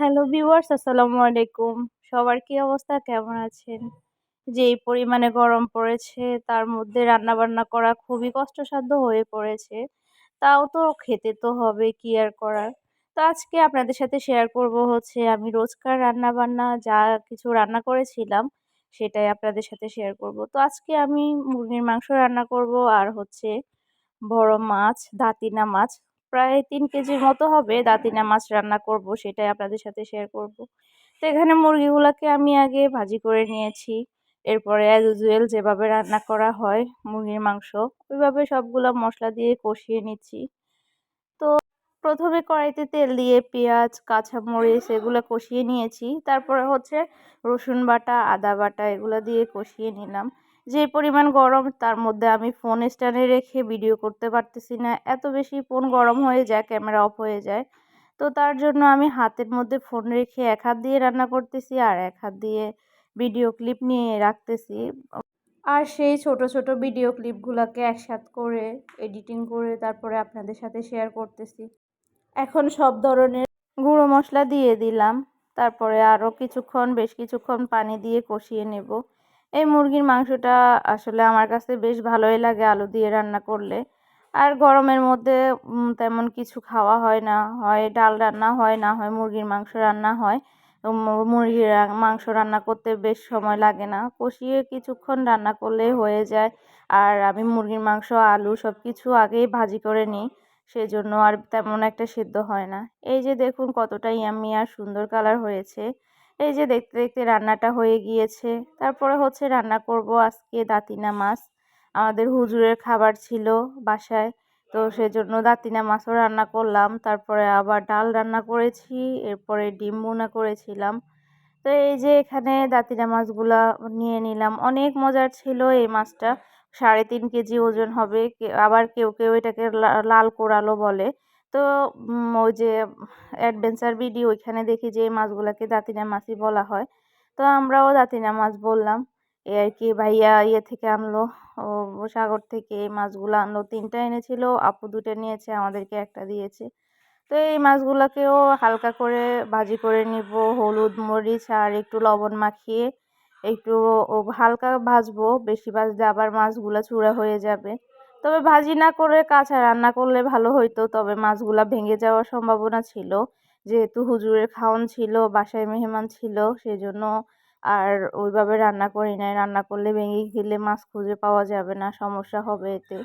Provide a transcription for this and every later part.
Hello viewers আসসালামু আলাইকুম। সবার কি অবস্থা? কেমন আছেন? যে পরিমাণে গরম পড়েছে, তার মধ্যে রান্না বান্না করা খুবই কষ্টসাধ্য হয়ে পড়েছে। তাও তো খেতে তো হবে, কি আর করার? তো আজকে আপনাদের সাথে শেয়ার করব হচ্ছে, আমি রোজকার রান্না বান্না যা কিছু রান্না করেছিলাম, সেটাই আপনাদের সাথে শেয়ার করব। তো আজকে আমি মুরগির মাংস রান্না করব, আর হচ্ছে বড় মাছ, দাতিনা মাছ। প্রায় তিন কেজির মতো হবে। দাতিনা মাছ রান্না করব, সেটাই আপনাদের সাথে শেয়ার করব। তো এখানে মুরগিগুলোকে আমি আগে ভাজি করে নিয়েছি। এরপরে অ্যাজ ইউজুয়াল যেভাবে রান্না করা হয়, মুরগির মাংস, ওইভাবে সবগুলো মশলা দিয়ে কষিয়ে নিচ্ছি। তো প্রথমে কড়াইতে তেল দিয়ে পেঁয়াজ, কাঁচামরিচ এগুলো কষিয়ে নিয়েছি। তারপরে হচ্ছে রসুন বাটা, আদা বাটা এগুলো দিয়ে কষিয়ে নিলাম। যে পরিমাণ গরম তার মধ্যে আমি ফোন স্ট্যান্ডে রেখে ভিডিও করতে পারতেছি না। এত বেশি ফোন গরম হয়ে যায় ক্যামেরা অফ হয়ে যায়। তো তার জন্য আমি হাতের মধ্যে ফোন রেখে এক হাত দিয়ে রান্না করতেছি আর এক হাত দিয়ে ভিডিও ক্লিপ নিয়ে রাখতেছি। আর সেই ছোট ছোট ভিডিও ক্লিপগুলোকে একসাথ করে এডিটিং করে তারপরে আপনাদের সাথে শেয়ার করতেছি। এখন সব ধরনের গুঁড়ো মশলা দিয়ে দিলাম। তারপরে আরও কিছুক্ষণ, বেশ কিছুক্ষণ পানি দিয়ে কষিয়ে নেব। এই মুরগির মাংসটা আসলে আমার কাছে বেশ ভালোই লাগে আলু দিয়ে রান্না করলে। আর গরমের মধ্যে তেমন কিছু খাওয়া হয় না, হয় ডাল রান্না হয়, না হয় মুরগির মাংস রান্না হয়। মুরগির মাংস রান্না করতে বেশ সময় লাগে না। কষিয়ে কিছুক্ষণ রান্না করলে হয়ে যায়। আর আমি মুরগির মাংস, আলু সব কিছু আগেই ভাজি করে নিই, সেজন্য আর তেমন একটা সিদ্ধ হয় না। এই যে দেখুন কতটা ইয়াম্মি আর সুন্দর কালার হয়েছে। এই যে দেখতে দেখতে রান্নাটা হয়ে গিয়েছে। তারপরে হচ্ছে রান্না করব আজকে দাতিনা মাছ। আমাদের হুজুরের খাবার ছিল বাসায়, তো সেজন্য দাতিনা মাছও রান্না করলাম। তারপরে আবার ডাল রান্না করেছি, এরপরে ডিম বোনা করেছিলাম। তো এই যে এখানে দাতিনা মাছগুলা নিয়ে নিলাম। অনেক মজার ছিল এই মাছটা। সাড়ে তিন কেজি ওজন হবে। আবার কেউ কেউ এটাকে লাল কোরালো বলে। তো ওই যে অ্যাডভেঞ্চার ভিডিও ওইখানে দেখি যে মাছগুলোকে দাতিনা মাছই বলা হয়। তো আমরাও দাতিনা মাছ বললাম। এ আর কি ভাইয়া ইয়ে থেকে আনলো। ও সাগর থেকে এই মাছগুলো আনলো। তিনটা এনেছিল, আপু দুটো নিয়েছে, আমাদেরকে একটা দিয়েছে। তো এই মাছগুলোকেও হালকা করে ভাজি করে নিব। হলুদ মরিচ আর একটু লবণ মাখিয়ে একটু হালকা ভাজবো। বেশি ভাজলে আবার মাছগুলো চূড়া হয়ে যাবে। তবে ভাজি না করে কাঁচা রান্না করলে ভালো হইতো, তবে মাছগুলা ভেঙে যাওয়ার সম্ভাবনা ছিল। যেহেতু হুজুরের খাওন ছিল, বাসায় মেহমান ছিল, সেজন্য আর ওইভাবে রান্না করি নাই। রান্না করলে ভেঙে গেলে মাছ খুঁজে পাওয়া যাবে না, সমস্যা হবে এতে।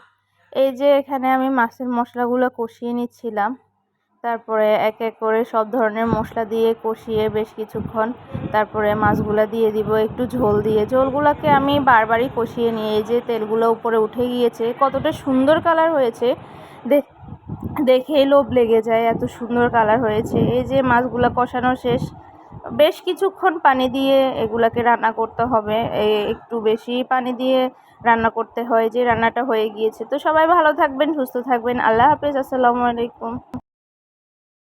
এই যে এখানে আমি মাছের মশলাগুলো কষিয়ে নিচ্ছিলাম। তারপরে এক এক করে সব ধরনের মশলা দিয়ে কষিয়ে বেশ কিছুক্ষণ তারপরে মাছগুলো দিয়ে দিব, একটু ঝোল দিয়ে। ঝোলগুলোকে আমি বারবারই কষিয়ে নিয়ে এই যে তেলগুলো উপরে উঠে গিয়েছে, কতটা সুন্দর কালার হয়েছে। দেখেই লোভ লেগে যায় এত সুন্দর কালার হয়েছে। এই যে মাছগুলো কষানো শেষ, বেশ কিছুক্ষণ পানি দিয়ে এগুলাকে রান্না করতে হবে। একটু বেশি পানি দিয়ে রান্না করতে হয় যে রান্নাটা হয়ে গিয়েছে। তো সবাই ভালো থাকবেন, সুস্থ থাকবেন। আল্লাহ হাফেজ, আসসালামু আলাইকুম।